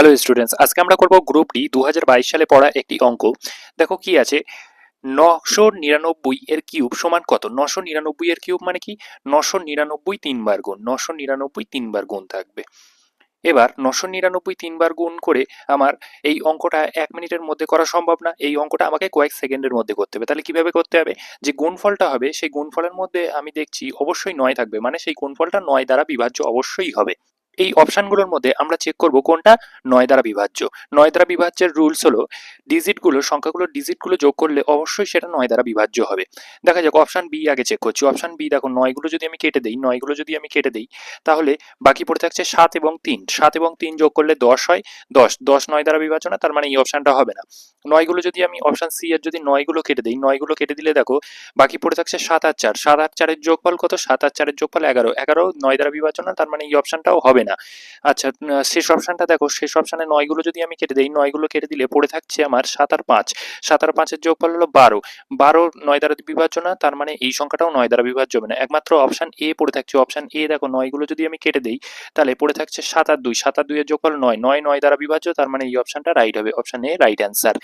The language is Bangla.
হ্যালো স্টুডেন্টস আজকে আমরা করব গ্রুপ ডি দু হাজার বাইশ সালে পড়া একটি অঙ্ক। দেখো কি আছে? নশো নিরানব্বই এর কিউব সমান কত? নশো নিরানব্বই এর কিউব মানে কি? নশো নিরানব্বই তিনবার গুণ। নশো নিরানব্বই তিনবার গুণ থাকবে। এবার নশো নিরানব্বই তিনবার গুণ করে আমার এই অঙ্কটা এক মিনিটের মধ্যে করা সম্ভব না। এই অঙ্কটা আমাকে কয়েক সেকেন্ডের মধ্যে করতে হবে। তাহলে কীভাবে করতে হবে? যে গুণফলটা হবে, সেই গুণফলের মধ্যে আমি দেখছি অবশ্যই নয় থাকবে। মানে সেই গুণফলটা নয় দ্বারা বিভাজ্য অবশ্যই হবে। এই অপশানগুলোর মধ্যে আমরা চেক করব কোনটা নয় দ্বারা বিভাজ্য। নয় দ্বারা বিভাজ্যের রুলস হলো ডিজিটগুলো সংখ্যাগুলোর ডিজিটগুলো যোগ করলে অবশ্যই সেটা নয় দ্বারা বিভাজ্য হবে। দেখা যাক অপশান বি আগে চেক করছি। অপশন বি দেখো, নয়গুলো যদি আমি কেটে দিই, নয়গুলো যদি আমি কেটে দিই, তাহলে বাকি পড়ে থাকছে সাত এবং তিন। সাত এবং তিন যোগ করলে দশ হয়। দশ দশ নয় দ্বারা বিভাজ্য না, তার মানে এই অপশানটা হবে না। নয়গুলো যদি আমি অপশান সি এর যদি নয়গুলো কেটে দিই, নয়গুলো কেটে দিলে দেখো, বাকি পড়ে থাকছে সাত আর চার। সাত আর চারের যোগফল কত? সাত আর চারের যোগফল এগারো। এগারো নয় দ্বারা বিভাজ্য না, তার মানে এই অপশানটাও হবে না। আচ্ছা শেষ অপশনটা দেখো, শেষ অপশনে নয়গুলো যদি আমি কেটে দিই, নয়গুলো কেটে দিলে পড়ে থাকছে আমার সাত আর পাঁচ। সাত আর পাঁচের যোগফল হলো বারো। বারো নয় দ্বারা বিভাজ্য না, তার মানে এই সংখ্যাটাও নয় দ্বারা বিভাজ্য হবে না। একমাত্র অপশন এ পড়ে থাকছে। অপশন এ দেখো, নয়গুলো যদি আমি কেটে দিই, তাহলে পড়ে থাকছে সাত আর দুই। সাত আর দুইয়ের যোগফল নয়। নয় নয় দ্বারা বিভাজ্য, তার মানে এই অপশনটা রাইট হবে। Option A right answer